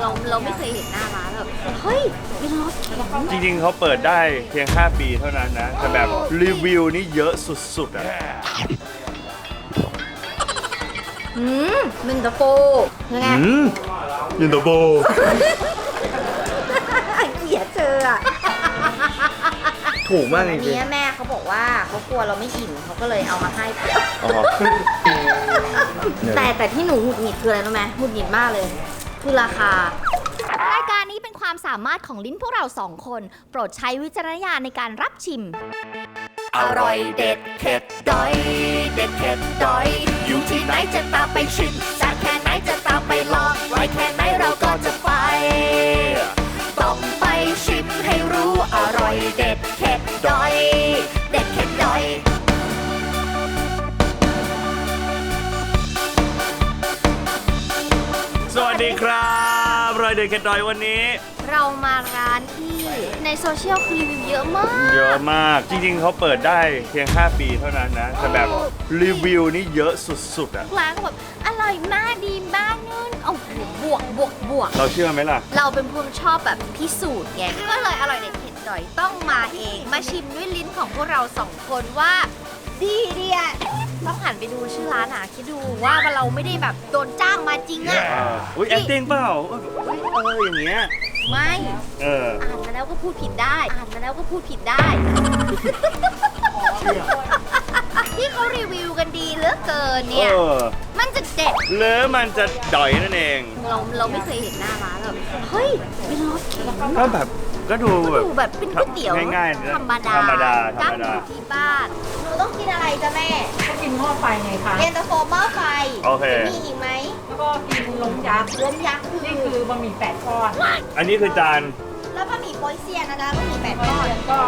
เราเราไม่เคยเห็นหน้าร้านแบบเฮ้ยมีรถเข็นจริงๆเขาเปิดได้เพียง 5 ปีเท่านั้นนะ แต่แบบรีวิวนี่เยอะสุดๆอะอืมมินตาโฟยังไงอืมยินตาโบเกลียดเธออะถูกมากจอันริง เนี้ยแม่เขาบอกว่าเขากลัวเราไม่อิ่มเขาก็เลยเอามาให้ๆอ๋อ แต่แต่ที่หนูหงุดหงิดคืออะไรรู้ไหมหงุดหงิดมากเลย คือราคา รายการนี้เป็นความสามารถของลิ้นพวกเราสองคน โปรดใช้วิจารณญาณในการรับชิม อร่อยเด็ดเผ็ดดอย เด็ดเผ็ดดอย อยู่ที่ไหนจะตามไปชิมจากแค่ไหนจะตามไปลองไว้แค่ไหนเราก็จะไป ต้องไปชิมให้รู้อร่อยเด็ดเผ็ดดอย กแคทดอยวันนี้ เรามาร้านที่ในโซเชียลคือรีวิวเยอะมาก เยอะมากจริงๆเขาเปิดได้เพียง 5 ปีเท่านั้นนะ แต่แบบรีวิวนี่เยอะสุดๆอะ ร้านก็แบบอร่อยมากดีมากนู่นโอ้โหบวกบวกบวก เราเชื่อไหมล่ะ เราเป็นคนชอบแบบพิสูจน์ไงก็เลยอร่อยเด็ดเผ็ดดอยต้องมาเอง มาชิมด้วยลิ้นของพวกเราสองคนว่าดีเดีย ต้องหันไปดูชื่อร้านอะ คิดดูว่าเราไม่ได้แบบโดนจ้างมาจริงอะ อุ้ย acting เปล่าเออเอออย่างเงี้ย ไม่ เออ อ่านมาแล้วก็พูดผิดได้ อ่านมาแล้วก็พูดผิดได้ ที่เขารีวิวกันดีเหลือเกินเอเนี่ยอมันจะเด็ด หรือมันจะดอยนั่นเอง เราเราไม่เคยเห็นหน้าร้านแบบ เฮ้ย เป็นรถเข็น ก็แบบ ก็ดูแบบดูแบบเป็นก๋วยเตี๋ยวง่ายๆนะธรรมดาธรรมดาธรตั้รงมอดายู่ที่บ้านหนูต้องกินอะไรจ้ะแม่ก็กินหม้อไฟไงคะ เย็นตาโฟหม้อไฟโอเค มีอีกไหมแล้วก็กินล้มยักษ์ล้มยักษ์คือนี่คือบะหมี่แปดก้อนอันนี้คือจาน แล้วบะหมี่โป๊ยเซียนนะจ๊ะบะหมี่แปดก้ก้ออนนก็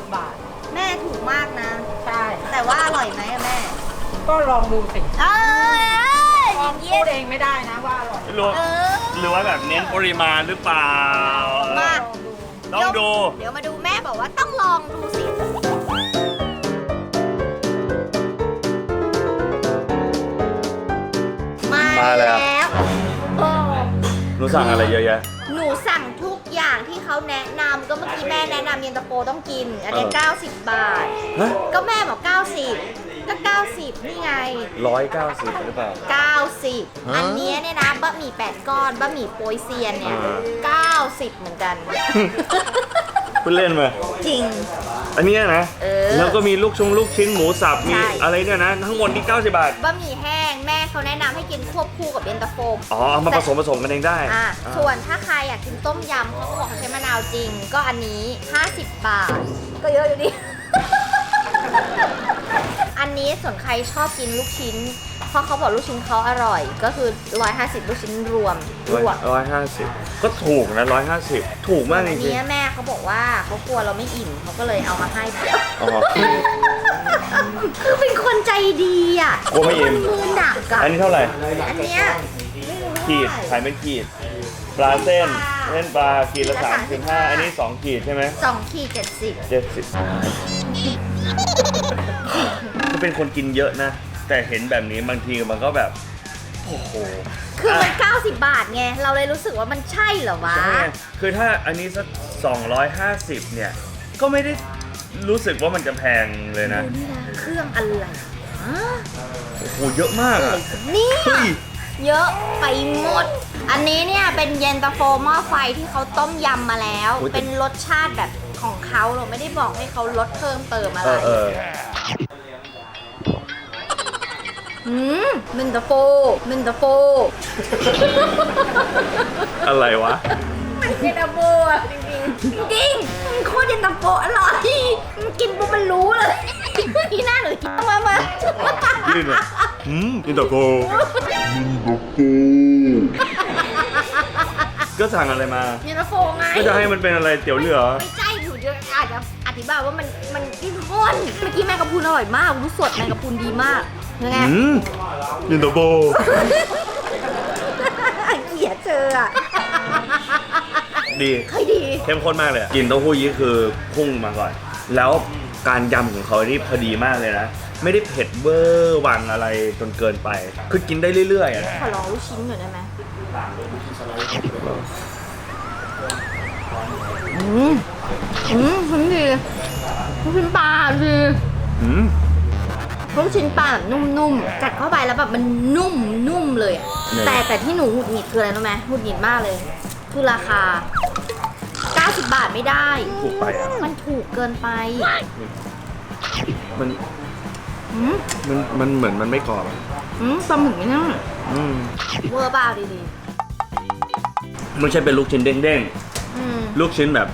90 บาท แม่ถูกมากนะ ใช่ แต่ว่าอร่อยไหมอะแม่ ก็ลองดูสิเอ้ยอลองย่างเงี้พูยดเองไม่ได้นะว่าอร่อย หรือเออหรือว่าแบบเน้นปริมาณหรือเปล่า มา ต้องดู เดี๋ยวมาดูแม่บอกว่าต้องลองดูสิ มามาแล้วแล้ว โอ้หนูสั่งอะไรเยอะแยะ หนูสั่งทุกอย่างที่เขาแนะนำก็เมื่อกี้แม่แนะนำเย็นตาโฟต้องกิน อันนี้ เออ 90 บาท ฮะก็แม่บอก 90 ก็ 90 นี่ไง ร้อยเก้าสิบหรือเปล่า 90 อันเนี้ยเนี่ยนะบะหมี่8ก้อนบะหมี่โปยเซียนเนี่ย อ่ 90 เหมือนกัน คุณเล่นมา จริง อันเนี้ยนะ เออแล้วก็มีลูกชงลูกชิ้นหมูสับ มีใช่ อะไรเนี่ยนะ ทั้งหมดนี่ 90 บาท บะหมี่แห้งแม่เขาแนะนำให้กินควบคู่กับเย็นตาโฟอ๋อเอามาผสมผสมกันเองได้อะอ่าส่วนถ้าใครอยากกินต้มยำเขาก็บอกเขาใช้มะนาวจริง ก็อันนี้ 50 บาท ก็เยอะอยู่ดิ อันนี้ส่วนใครชอบกินลูกชิ้น เพราะเขาบอกลูกชิ้นเขาอร่อย ก็คือ 150 ลูกชิ้นรวมรร้อยวมร้อยห้าสิบก็ถูกนะร้อยห้าสิบถูกมากจอันริงเนี้ยแม่เขาบอกว่าเขากลัวเราไม่อิ่มเขาก็เลยเอามาให้ ๆอ๋อ คือเป็นคนใจดีอะกลัวไม่อิ่ม เป็นมือหนักอะอันนี้เท่าไหร่ อันเนี้ยไม่รู้ขีดเท่าไหร่ขายเป็นขีด ปลาเส้นปลาเส้นปลาขีดละขีดละสามสิบห้า35 อันนี้สองขีดใช่ไหมสองขีดเจ็ดสิบเจ็ดสิบก็ เป็นคนกินเยอะนะ แต่เห็นแบบนี้บางทีมันก็แบบ โอ้โหคือมัน90 บาทไง เราเลยรู้สึกว่ามันใช่เหรอวะ ใช่คือถ้าอันนี้สัก250 เนี่ย ก็ไม่ได้รู้สึกว่ามันจะแพงเลยนะดูนี่นะเครื่องอะไรฮะโอ้โห เยอะมากอะไรอะกันเนี่ย เฮ้ย เยอะไปหมด อันนี้เนี่ยเป็นเย็นตาโฟหม้อไฟที่เขาต้มยำมาแล้วอุ๊ยแต่ เป็นรสชาติแบบของเขาเราไม่ได้บอกให้เขาลดเพิ่มเติมอะเอไร อเออ อืมมินตาโฟมินตาโฟอะไรวะมันเย็นตาโฟอะจริงๆจริงมันโคตรเย็นตาโฟอร่อยมันกินปุ๊บมันรู้เลยที่หน้าหนูกินมามาลื่นเลยอืมอินเตอร์โฟก็สั่งอะไรมา เย็นตาโฟไงก็จะให้มันเป็นอะไรเตี๋ยวเรือเหรอ ไม่ใช่หนูจะอาจจะอธิบายว่ามันมันกินข้นเมื่อกี้แมงกะพรุนอร่อยมากรู้สดแมงกะพรุนดีมากยัง ไงอืมอินเตอร์โฟเกลียดเธออะดีเคยดีเข้มข้นมากเลยอะกลินเต้าหู้ยี้คือพุ่งมาก่อน แล้วการยำของเขานี่พอดีมากเลยนะ ไม่ได้เผ็ดเวอร์วังอะไรจนเกินไป คือกินได้เรื่อยๆอะขอลองลูกชิ้นหน่อยได้ไหมอืมอืมชิ้นดีลูกชิ้นปลาดีอืม ลูกชิ้นปลาแบบนุ่มๆ กัดเข้าไปแล้วแบบมันนุ่มนุ่มเลยอะเนี่ย แต่แต่ที่หนูหงุดหงิดคืออะไรรู้ไหมหงุดหงิดมากเลย คือราคา 90 บาทไม่ได้ ถูกไปอะ มันถูกเกินไปมันอืมมันมันเหมือนมันไม่กรอบอะอืมปลาหมึกนี่นะอืมเวอร์เปล่าดีไม่ใช่เป็นลูกชิ้นเด้งๆอืมๆลูกชิ้นแบบ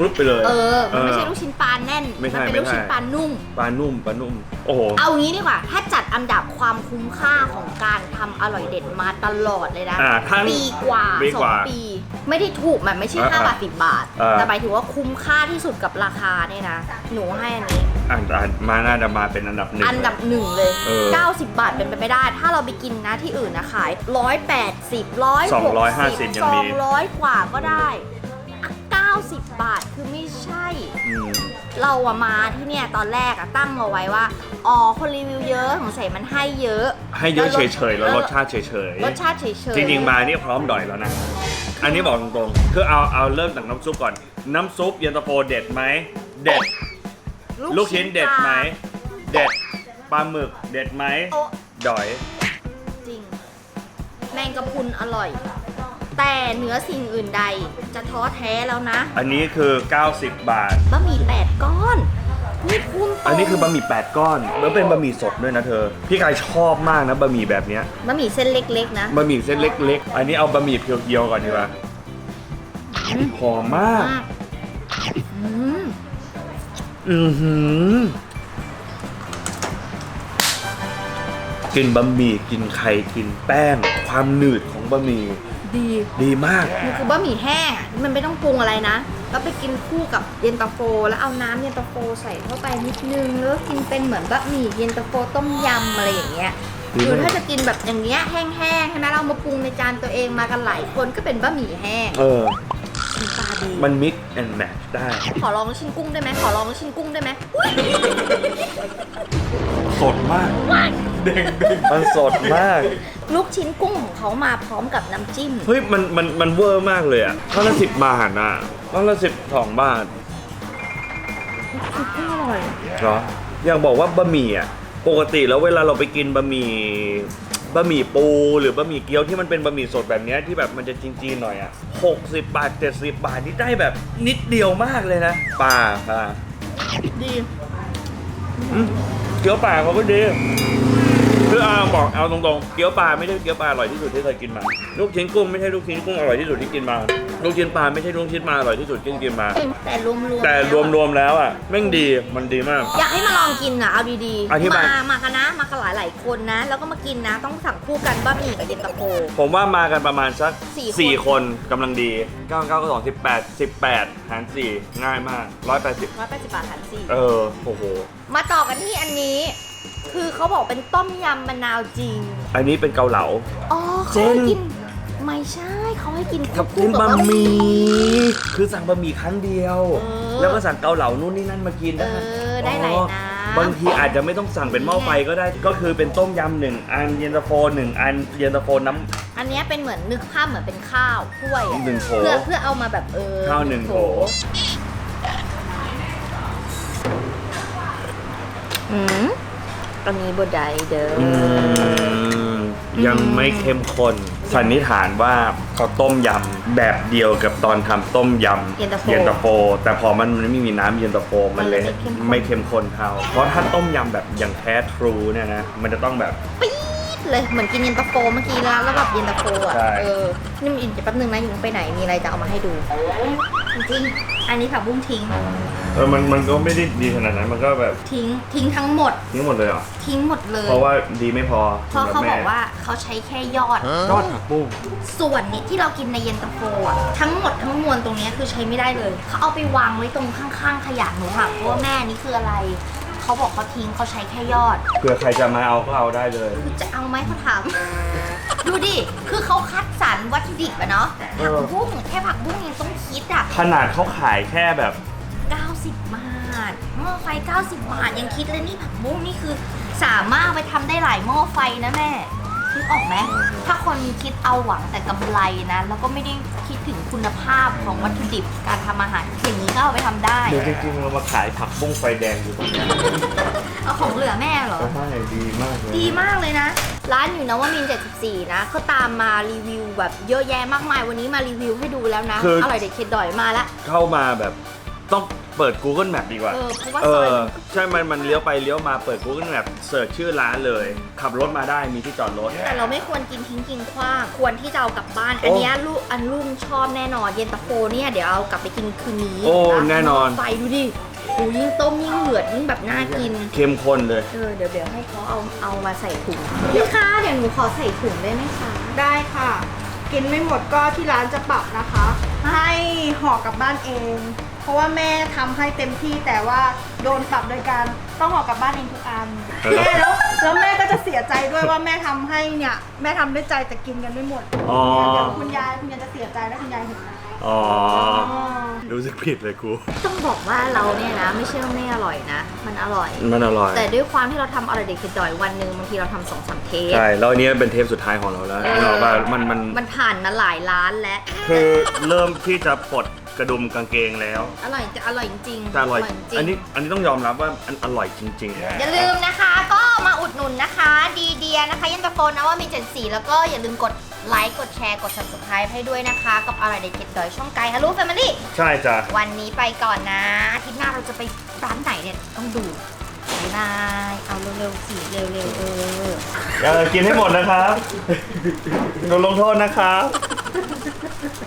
รุบไปเลย เออ มันไม่ใช่เออลูกชิ้นปลาแน่น ไม่ใช่นเป็นลูกชิ้นไม่ใช่ ปลานุ่ม ปลานุ่มปลานุ่ม โอ้โห เอางี้ดีกว่า ถ้าจัดอันดับความคุ้มค่าของการทำอร่อยเด็ดมาตลอดเลยนะ อ่าทั้งปีกว่าปีสกองว่าปี ไม่ได้ถูกมันไม่ใช่อ่า5บาท10บาท อ่า แต่หมายถึงว่าคุ้มค่าที่สุดกับราคาเนี่ยนะ หนูให้อันนี้ อ่านอ่านมาน่าจะมาเป็นอันดับหนึ่ง อันดับหนึ่งเลย เออ90 บาทเป็นไปไม่ได้ ถ้าเราไปกินนะที่อื่นนะขาย 180 160 250ยังมี 200 กว่าก็ได้ 90 บาทคือไม่ใช่ อืม เราอะมาที่เนี่ยตอนแรกอะตั้งเอาไว้ว่า อ๋อ คนรีวิวเยอะสงสัยมันให้เยอะให้เยอะแล้วรสเฉยๆ แล้วรสชาติเฉยรสชาติเฉยๆ ๆ จริงๆ มานี่พร้อมดอยแล้วนะ อันนี้บอกตรงๆ คือเอาเอาเริ่มจากน้ำซุปก่อน น้ำซุปเย็นตาโฟเด็ดไหม เด็ด ลูกชิ้นเด็ดไหม เด็ด ปลาหมึกเด็ดไหม โอ้ดอย จริง แมงกะพรุนอร่อย แต่เหนือสิ่งอื่นใดจะท้อแท้แล้วนะอันนี้คือ 90 บาท บะหมี่แปดก้อนนี่พุ่งตรงอันนี้คือบะหมี่8ก้อนแล้วเป็นบะหมี่สดด้วยนะเธอ พี่กายชอบมากนะบะหมี่แบบเนี้ยบะหมี่เส้นเล็กๆนะ บะหมี่เส้นเล็กๆ อันนี้เอาบะหมี่เพียวๆก่อนดีกว่าหอมมาก มากอืมอือหือกินบะหมี่กินไข่กินแป้ง ความหนืดของบะหมี่ ดีดีมาก มันคือบะหมี่แห้งอะมันไม่ต้องปรุงอะไรนะ แล้วไปกินคู่กับเย็นตาโฟ แล้วเอาน้ำเย็นตาโฟใส่เข้าไปนิดนึง แล้วกินเป็นเหมือนบะหมี่เย็นตาโฟต้มยำอะไรอย่างเงี้ยดีหรือมากถ้าจะกินแบบอย่างเงี้ยแห้งๆใช่ไหมเรามาปรุงในจานตัวเองมากันหลายคนก็เป็นบะหมี่แห้งเออน้ำปลาดี มันมิกแอนด์แมทได้ ขอลองลูกชิ้นกุ้งได้ไหมขอลองลูกชิ้นกุ้งได้ไหมอุ๊ยสดมากเด้งเด้งมันสดมาก ลูกชิ้นกุ้งของเขามาพร้อมกับน้ำจิ้ม เฮ้ยมันมันมันเวอร์มากเลยอะก้อนละสิบบาทอะก้อนละสิบสองบาทคือกุ้งอร่อยเหรออยากบอกว่าบะหมี่อะปกติแล้วเวลาเราไปกินบะหมี่บะหมี่ปูหรือบะหมี่เกี๊ยวที่มันเป็นบะหมี่สดแบบเนี้ยที่แบบมันจะจีนๆหน่อยอะ60 บาท 70 บาทนี่ได้แบบนิดเดียวมากเลยนะปลาปลาดีอืมเกี๊ยวปลาเขาก็ดี คือเอาบอกเอาตรงๆ เกี๊ยวปลาไม่ใช่เกี๊ยวปลาอร่อยที่สุดที่เคยกินมา ลูกชิ้นกุ้งไม่ใช่ลูกชิ้นกุ้งอร่อยที่สุดที่กินมา ลูกชิ้นปลาไม่ใช่ลูกชิ้นปลาอร่อยที่สุดที่กินมา แต่รวมๆแต่ล้วอะรวมๆแล้วอะแม่งดีมันดีมาก อยากให้มาลองกินนะเอาดีอธิบาย มามากันนะ มากันหลายหลายๆคนนะ แล้วก็มากินนะ ต้องสั่งคู่กันบะหมี่กับเย็นตาโฟ ผมว่ามากันประมาณสักสี่คน สี่คนกำลังดี9 9 2 18 18หาร4ง่ายมาก 180 ร้อยแปดสิบบาทหันสี่เออโอ้โหมาต่อกันที่อันนี้ คือเขาบอกเป็นต้มยำมะนาวจริง อันนี้เป็นเกาเหลา อ๋อเจเขานให้กิน ไม่ใช่เขาให้กินกับคู่กินกับบะหมี่คือสั่งบะหมี่ครั้งเดียวเออแล้วก็สั่งเกาเหลานู่นนี่นั่นมากินเอนะอได้หลายอ๋อน้ำ บางทีอาจจะไม่ต้องสั่งเป็นหม้อไฟก็ได้ ก็คือเป็นต้มยำหนึ่งอันเย็นตาโฟหนึ่งอันเย็นตาโฟน้ำ อันเนี้ยเป็นเหมือนนึกภาพเหมือนเป็นข้าวถ้วยอะหนึ่งโถ เพื่อเพื่อเอามาแบบเออข้าวหนึ่งโถอืม ตอนนี้บดไดเด้อออืมยังไม่เข้มข้นสันนิษฐานว่าเขาต้มยำแบบเดียวกับตอนทำต้มยำเย็นตาโฟเย็นตาโฟ แต่พอมันไม่มีน้ำเย็นตาโฟมันเลยมันเลยไม่ไม่เข้มข้นเข้มข้นเท่า เพราะถ้าต้มยำแบบอย่างแท้ทรูเนี่ยนะมันจะต้องแบบปี๊ด เลยเหมือนกินเย็นตาโฟเมื่อกี้แล้วแล้วแบบเย็นตาโฟอะใช่ เออนี่มันอินจะแป๊บนึงนะยังไปไหนมีอะไรจะเอามาให้ดูจริงๆอันนี้ผักบุ้งทิ้ง เออมันมันก็ไม่ได้ดีขนาดนั้น มันก็แบบทิ้งทิ้งทั้งหมด ทิ้งหมดเลยเหรอ ทิ้งหมดเลยเพราะว่าดีไม่พอเพราะเขาสำหบแม่อกว่าเขาใช้แค่ยอด ยอดผักบุ้งส่วนนี้ที่เรากินในเย็นตาโฟอะทั้งหมดทั้งมวลตรงเนี้ยคือใช้ไม่ได้เลย เขาเอาไปวางไว้ตรงข้างๆขยะหนูถามเขาว่าแม่นี่คืออะไร เขาบอกเขาทิ้งเขาใช้แค่ยอด เผื่อใครจะมาเอาก็เอาได้เลยคือจะเอาไหมเขาถาม ดูดิ คือเขาคัดสรรวัตถุดิบอะเนาะเอผักอบุ้งแค่ผักบุ้งยังต้องคิดอะขนาดเขาขายแค่แบบ 90 บาท หม้อไฟ 90 บาทยังคิดเลยนี่ผักบุ้งนี่คือ สามารถเอาไปทำได้หลายหม้อไฟนะแม่ นึกออกไหมถ้าคนคิดเอาหวังแต่กำไรนะ แล้วก็ไม่ได้คิดถึงคุณภาพของวัตถุดิบการทำอาหารอย่างนี้ก็เอาไปทำได้เดี๋ยวจริงๆเรามาขายผักบุ้งไฟแดงอยู่ตรงเนี้ยเอาของเหลือแม่เหรอใช่ดีมากเลยดีมากเลยนะ ร้านอยู่นะว่ามิน74 นะก็ตามมารีวิวแบบเยอะแยะมากมายวันนี้มารีวิวให้ดูแล้วนะอร่อยเด็ดเข็ดดอยมาละเข้ามาแบบต้อง เปิด Google Map ดีกว่า เออเพราะว่าเอซอยอ มันใช่ มัน มันเลี้ยวไปเลี้ยวมาเปิด Google Map เสิร์ชชื่อร้านเลย ขับรถมาได้มีที่จอดรถ แต่เราไม่ควรกินทิ้งกินขว้าง ควรที่จะเอากลับบ้านอันเนี้ยลูกอันลุงชอบแน่นอน เย็นตาโฟเนี่ยเดี๋ยวเอากลับไปกินคืนนี้โอ้แน่นอน ไฟดูดิโอ้ยิ่งต้มยิ่งเหือดยิ่งแบบน่ากิน เข้มข้นเลย เออเดี๋ยวเดี๋ยวให้เขาเอาเอามาใส่ถุงพี่คะเดี๋ยวหนูขอใส่ถุงได้ไหมคะ ได้ค่ะ กินไม่หมดก็ที่ร้านจะปรับนะคะ ให้ห่อกลับบ้านเอง เพราะว่าแม่ทำให้เต็มที่แต่ว่าโดนปรับโดยการต้องห่อกลับบ้านเองทุกอันเออ แม่แล้วแล้วแม่ก็จะเสียใจด้วยว่าแม่ทำให้เนี่ยแม่ทำด้วยใจแต่กินกันไม่หมดอ๋อ เดี๋ยวคุณยายคุณยายจะเสียใจแล้วคุณยายเห็นนะอ๋ออ๋อรู้สึกผิดเลยครูต้องบอกว่าเราเนี่ยนะ ไม่ใช่ว่าไม่อร่อยนะ มันอร่อย มันอร่อย แต่ด้วยความที่เราทำอร่อยเด็ดเผ็ดดอยวันหนึ่งบางทีเราทำสองสามเทป ใช่ แล้วอันนี้เป็นเทปสุดท้ายของเราแล้วเออ เราว่ามันมันมันผ่านมาหลายร้านแล้ว คือเริ่มที่จะปลด กระดุมกางเกงแล้วอร่อยจะอร่อยจริงๆแต่อร่อย จริงอันนี้อันนี้ต้องยอมรับว่าอันอร่อยจริงอย่าลืมนะคะ ก็มาอุดหนุนนะคะ ดีเดียนะคะยันตาโฟนะว่ามีเจ็ดสีแล้วก็อย่าลืมกดไลค์กดแชร์กด subscribe ให้ด้วยนะคะ กับอร่อยเด็ดเผ็ดดอยช่องไกด์ฮัลโหลแฟมิลี่ๆใช่จ้ะวันนี้ไปก่อนนะอาทิตย์หน้าเราจะไปร้านไหนเนี่ยต้องดูบ๊ายบายเอาเร็วๆสิเร็วๆเอออย่ากินให้หมดนะครับโดนลงโทษนะครับ